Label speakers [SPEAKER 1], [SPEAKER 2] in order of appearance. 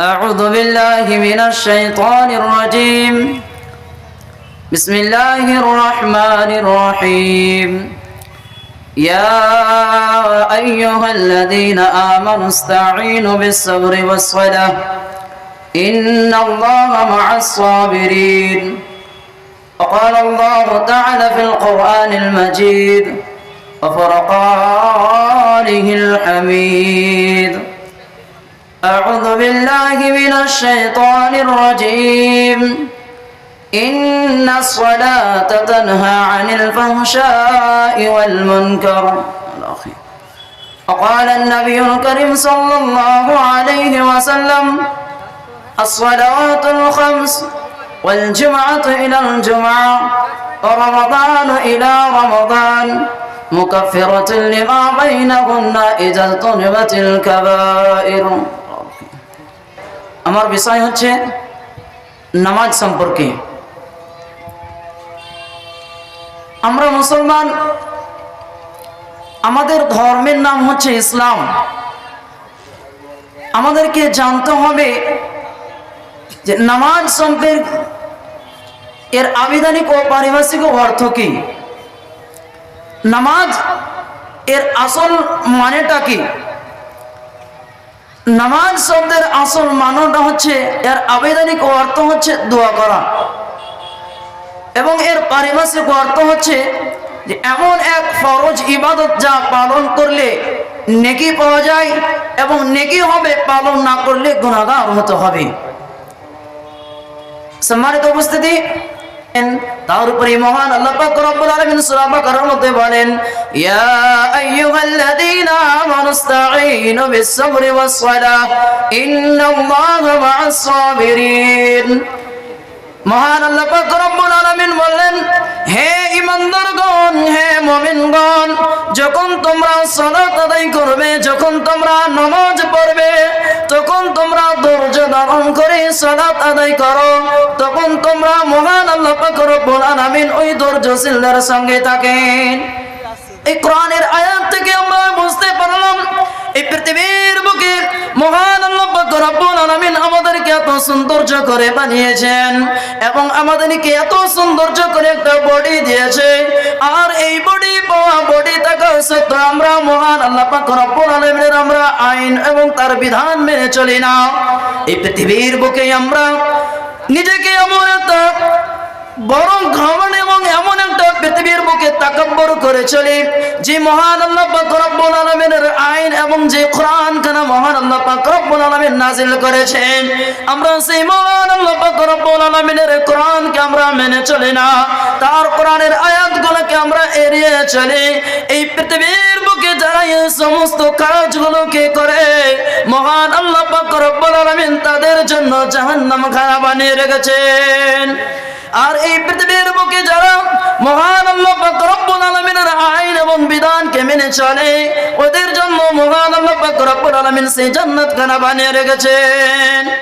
[SPEAKER 1] أعوذ بالله من الشيطان الرجيم. بسم الله الرحمن الرحيم. يا أيها الذين آمنوا استعينوا بالصبر والصلاة. إن الله مع الصابرين. وقال الله تعالى في القرآن المجيد. وفرقانه الحميد. أعوذ بالله من الشيطان الرجيم. إن الصلاة تنهى عن الفحشاء والمنكر. وقال النبي الكريم صلى الله عليه وسلم الصلوات الخمس والجمعة إلى الجمعة ورمضان إلى رمضان مكفرة لما بينهن إذا اجتنبت الكبائر. আমার বিষয় হচ্ছে নামাজ সম্পর্কে। আমরা মুসলমান, আমাদের ধর্মের নাম হচ্ছে ইসলাম। আমাদেরকে জানতে হবে যে নামাজ সম্পর্ক এর আবিধানিক ও পারিভাষিক অর্থ কি? নামাজ এর আসল মানেটা কি? নামাজ শব্দের আসল মানটা হচ্ছে, এর আবেদনিক অর্থ হচ্ছে দোয়া করা। এবং এর পারিভাষিক অর্থ হচ্ছে যে, এমন এক ফরজ ইবাদত যা পালন করলে নেকি পাওয়া যায় এবং নেকি হবে, পালন না করলে গুণাগার হতে হবে। সম্মানিত উপস্থিতি তার উপরে মহান বলেন বললেন, হে ঈমানদারগণ, হে মুমিনগণ, যখন তোমরা সালাত আদায় করবে, যখন তোমরা নামাজ পড়বে, তখন তোমরা ধৈর্য ধারণ করে আদায় করো। তখন তোমরা মহান আল্লাহ ওই সঙ্গে থাকেন। এই কোরআনের আয়াত থেকে আমরা বুঝতে পারলাম, এই পৃথিবীর বুকে মহান আমাদেরকে এত সৌন্দর্য করে বানিয়েছেন এবং আমাদেরকে এত সৌন্দর্য করে একটা বডি দিয়েছে। আর এই বডি পাওয়া বডি থাকা আমরা মহান আল্লাহ আমরা আইন এবং তার বিধান মেনে চলি না। এই পৃথিবীর বুকে আমরা নিজেকে এমন একটা বড় ঘমন এবং এমন একটা পৃথিবীর বুকে তাকব্বর করে চলে। যে মহান আল্লাহ আইন এবং যে কোরআন মহান কাজগুলোকে করে, মহান আল্লাহ তাদের জন্য বানিয়ে রেখেছেন। আর এই পৃথিবীর বুকে যারা মহান আল্লাহ পাক রব্বুল আলামিনের আইন এবং বিধানকে মেনে চলে ওদের জন্য মহান আল্লাহ পাক রব্বুল আলামিন সেই জান্নাত খানা বানিয়ে রেখেছেন।